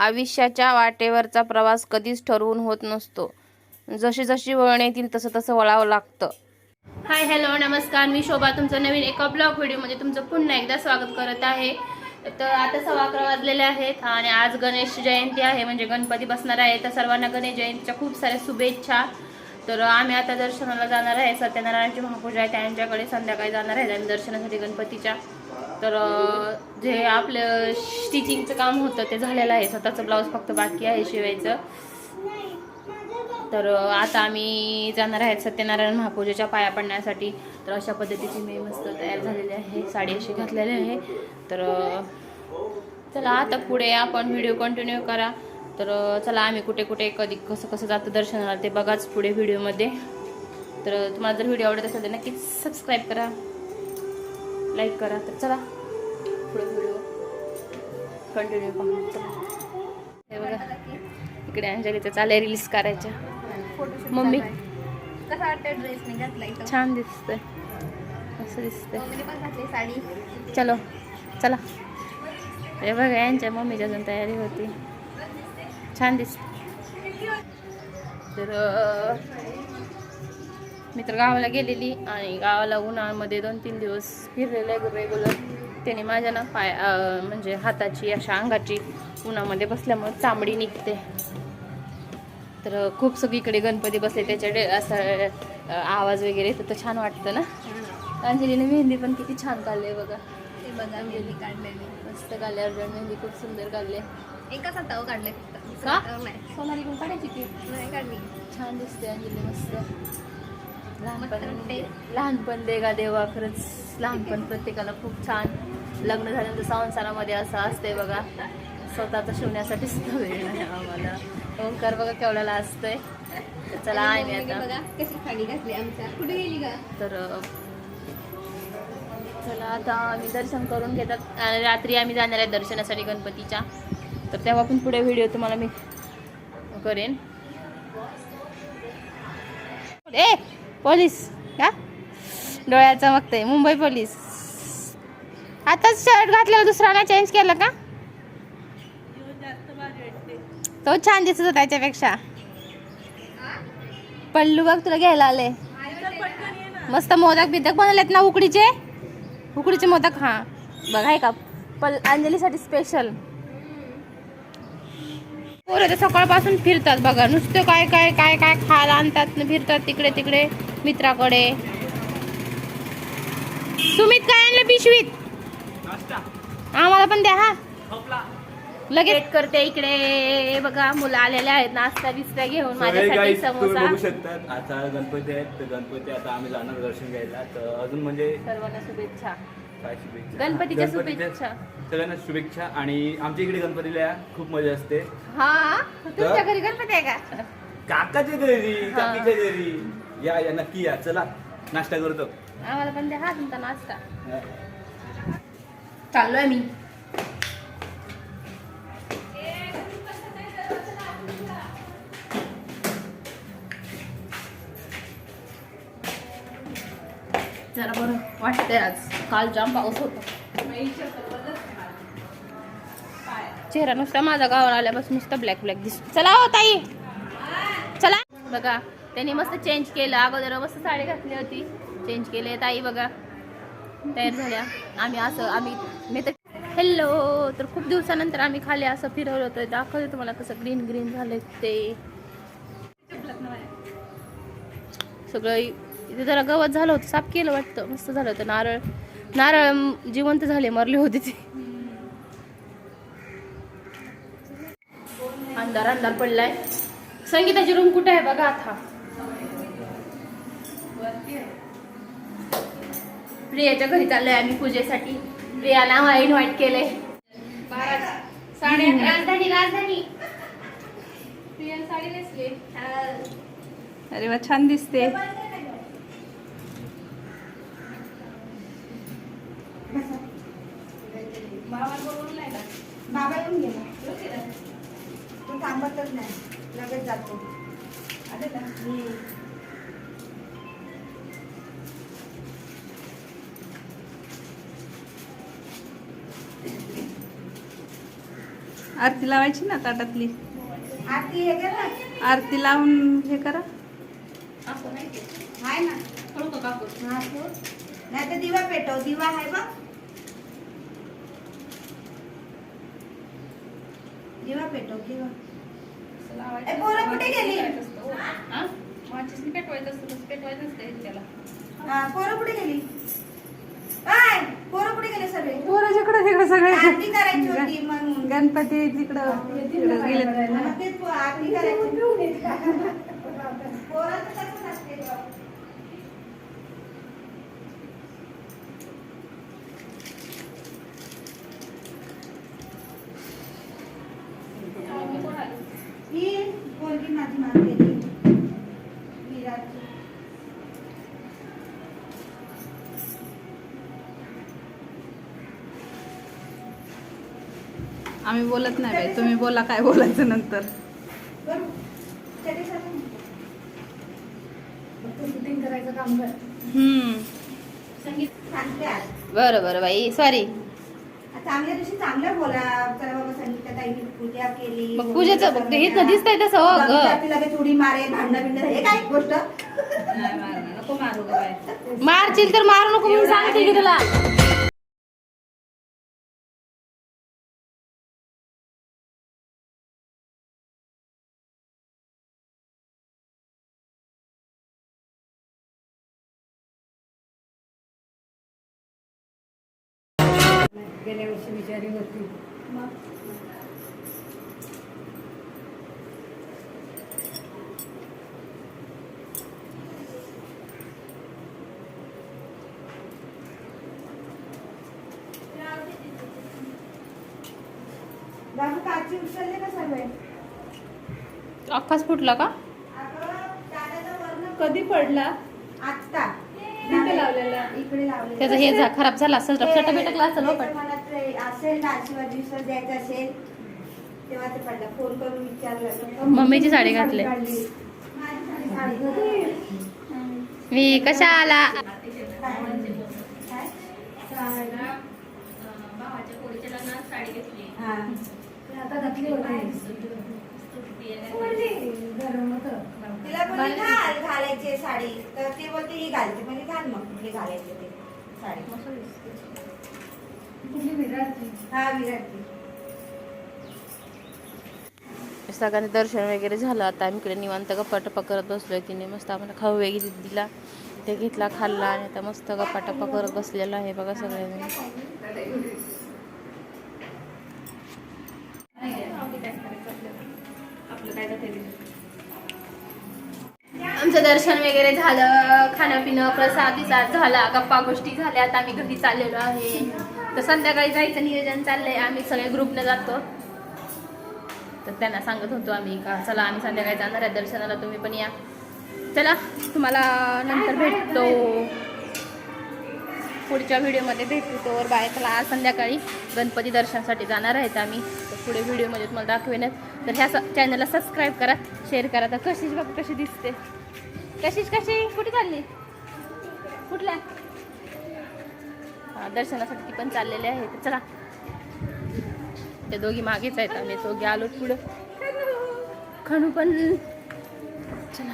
आयुष्याच्या वाटेवरचा प्रवास कधीच ठरवून होत नसतो. जशी जशी वळण येतील तसं तसं वळावं लागतं. हाय हॅलो नमस्कार. मी शोभा. तुमचं नवीन एका ब्लॉग व्हिडिओमध्ये तुमचं पुन्हा एकदा स्वागत करत आहे. तर आता सव्वा अकरा वाजलेले आहेत आणि आज गणेश जयंती आहे म्हणजे गणपती बसणार आहे. तर सर्वांना गणेश जयंतीच्या खूप साऱ्या शुभेच्छा. तर आम्ही आता दर्शनाला जाणार आहे. सत्यनारायणची महापूजा आहे. त्यांच्याकडे संध्याकाळी जाणार आहे आम्ही दर्शनासाठी गणपतीच्या तर जे आपलं स्टिचिंगचं काम होतं ते झालेलं आहे. स्वतःचं ब्लाऊज फक्त बाकी आहे शिवायचं. तर आता आम्ही जाणार आहेत सत्यनारायण महापूजेच्या पाया पडण्यासाठी. तर अशा पद्धतीची मी मस्त तयार झालेली आहे. साडी अशी घातलेली आहे. तर चला आता पुढे आपण व्हिडिओ कंटिन्यू करा. तर चला आम्ही कुठे कुठे कधी कसं कसं जातं दर्शनाला ते बघाच पुढे व्हिडिओमध्ये तर तुम्हाला जर व्हिडिओ आवडत असेल तर नक्कीच सबस्क्राईब करा. लाईक करा तर चला. पुढे व्हिडिओ कंटिन्यू पहा हे बघा इकडे अंजलीचं चाललंय रील्स करायच्या मम्मी. कसा वाटतं ड्रेस नाही घातला इथं छान दिसतंय. असं दिसतंय. साडी. चलो चला. हे बघा यांच्या मम्मीची अजून तयारी होती. छान दिसत तर मी तर गावाला गेलेली आणि गावाला उन्हाळ्यामध्ये दोन तीन दिवस फिरलेले रेग्युलर त्याने माझ्या ना पाय म्हणजे हाताची अशा अंगाची उन्हामध्ये बसल्यामुळे चामडी निघते. तर खूप सगळीकडे गणपती बसले त्याच्या डे असं आवाज वगैरे तर छान वाटतं ना. अंजलीने मेहंदी पण किती छान काढली बघा. ते बघा मेहंदी काढलेली. मस्त काढले अर्जंट मेहंदी खूप सुंदर काढले एका सातावर काढले फक्त. का? नाही. सोनाली पण काढायची की? नाही काढली. छान दिसते अंजली मस्त. लहानपण वाटते. लहानपण देगा देवा खरंच लहानपण प्रत्येकाला खूप छान लग्न झाल्यानंतर संसारामध्ये असं असतंय बघा स्वतःचं शिवण्यासाठी सुद्धा वेळ नाही आम्हाला. ओंकार बघा केवढ्याला असतंय चला मम्मीने आता. तर चला आता आम्ही दर्शन करून घेतात. रात्री आम्ही जाणार आहे दर्शनासाठी गणपतीच्या. तर तेव्हा पण पुढे व्हिडिओ तुम्हाला मी करेन. ए! पोलीस का? डोळ्या चमकते मुंबई पोलीस. आताच शर्ट घातल्यावर दुसऱ्याला चेंज केलं का? तो छान दिसत होता त्याच्यापेक्षा. पल्लू बघ तुला घ्यायला आले मस्त मोदक बिदक बनवलेत ना उकडीचे? उकडीचे मोदक हा. बघ आहे का? पल अंजलीसाठी स्पेशल पोरं तर सकाळपासून फिरतात बघा. नुसतं काय काय काय काय खायला आणतात फिरतात तिकडे तिकडे. मित्राकडे. सुमित काय आणलं पिशवीत? आम्हाला पण द्या हा. लगेच. करते इकडे. बघा मुलं आलेले आहेत. नाश्ता बिस्ता घेऊन माझ्यासाठी समोसा. बघू शकतात. आता गणपती आहेत. तर गणपती आता आम्ही जाणार दर्शन घ्यायला. तर अजून म्हणजे सर्वांना शुभेच्छा. गणपतीच्या शुभेच्छा. सगळ्यांना शुभेच्छा. आणि आमच्या इकडे गणपतीला खूप मजा असते. हा? तुमच्या घरी गणपती आहे का? काकाच्या घरी काकीच्या घरी. या या नक्की या. चला नाश्ता करतो आम्हाला पण द्या. हा तुमचा नाश्ता. चाललोय मी. जरा बरं वाटतंय आज. काल जाम पाऊस होता. चेहरा नुसता माझा गावाला आल्यापासून नुसता ब्लॅक ब्लॅक दिसतो चला हो ताई. चला. बघा त्यांनी मस्त चेंज केलं. अगोदर मस्त साडी घातली होती. चेंज केले. ताई बघा. तयार झाल्या. आम्ही असं आम्ही मी तर हॅलो तर खूप दिवसानंतर आम्ही खाली असं फिरवलं होतं. दाखवलं तुम्हाला कसं ग्रीन ग्रीन झालं ते. सगळं इथे जरा गवत झालं होतं. साफ केलं वाटतं. मस्त झालं होतं. नारळ नारळ जिवंत झाले. मरले होते ते. अंधार अंधार पडलाय. संगीताची रूम कुठे आहे बघा आता? प्रियाच्या घरी चाललोय आम्ही पूजेसाठी. प्रियाला आम्हाला इन्व्हाइट केलंय. साडे राजधानी राजधानी. प्रिया साडी नेसली. अरे वा छान दिसते. बाबा येऊन गेला. तो थांबतच नाही. लगेच जातो. आले ना? आरती लावायची ना ताटातली? आरती हे कर ना. आरती लावून हे करा. आहे ना. नाही तर दिवा पेटव. दिवा आहे बघ. दिवा पेटव दिवा. ए, पोरं कुठे गेली? हा, पोरं कुठे गेली काय पोरं कुठे गेले सगळे. पोराच्याकडे तिकडे सगळे आरती करायची होती म्हणून. गणपती तिकडं तिकडं गेले. मग आरती करायची. पोराचं गं. ही पोरगी माझी मान गेली विराटची. आम्ही बोलत नाही बाई तुम्ही बोला काय बोलायचं नंतर बरं. तरी बरं बाई सॉरी चांगल्या दिवशी चांगलं बोला चला बाबा संगीता ताईने पूजा केली मग पूजेचं बघ, हे तर दिसतंय तसं, हो, ग. लगेच उडी मारे भांडणं बिंड हे काय गोष्ट मारशील तर मारू नको म्हणून सांगते की तुला गेल्या वर्षी विचारी होती बाबू काची उचलले का सर्व अख्खाच फुटला का? कधी पडला? आत्ता इथे लावलेला. इकडे लावलेला. त्याचं हे झा- खराब झाला असेल भेटकला असेल हो ते पण मला ते असेल ना आशीर्वाद विश्वास द्यायचा असेल तेव्हा ते पडला फोन करून विचारलं मम्मीची साडी घातली. साडी घातली. मी कशा आला हा. तिला बोलली घाल घालायची साडी. तर ती बोलते ही घालते. म्हणजे घाल मग कुठली घालायची ते साडी. हा विराटची सगळ्यांनी दर्शन वगैरे झालं. आता आम्ही इकडे निवांत गप्पा टप्पा करत बसलोय. तिने मस्त आम्हाला खाऊ वगैरे दिला. ते घेतला खाल्ला आणि आता मस्त गप्पा टप्पा करत बसलेला आहे बघा सगळ्यांनी आमचं दर्शन वगैरे झालं खाणं पिणं प्रसाद विसाद झाला गप्पा गोष्टी झाल्या. आता आम्ही घरी चाललेलो आहे. तर संध्याकाळी जायचं नियोजन चाललंय. आम्ही सगळे ग्रुपने जातो. तर त्यांना सांगत होतो आम्ही का चला आम्ही संध्याकाळी जाणार आहे दर्शनाला तुम्ही पण या. चला तुम्हाला नंतर भेटतो. पुढच्या व्हिडिओमध्ये भेटू तोवर. बाय चला आज संध्याकाळी गणपती दर्शनासाठी जाणार आहेत आम्ही. पुढे व्हिडिओमध्ये तुम्हाला दाखवेनच तर ह्या चॅनलला सबस्क्राईब करा शेअर करा. तर कशीच बघ कशी दिसते. कशीच कशी? कुठे चालली? कुठल्या? हा दर्शनासाठी ती पण चाललेले आहे. तर चला. ते दोघी मागेच आहेत आम्ही. दोघी आलो पुढं. खणू पण. चला.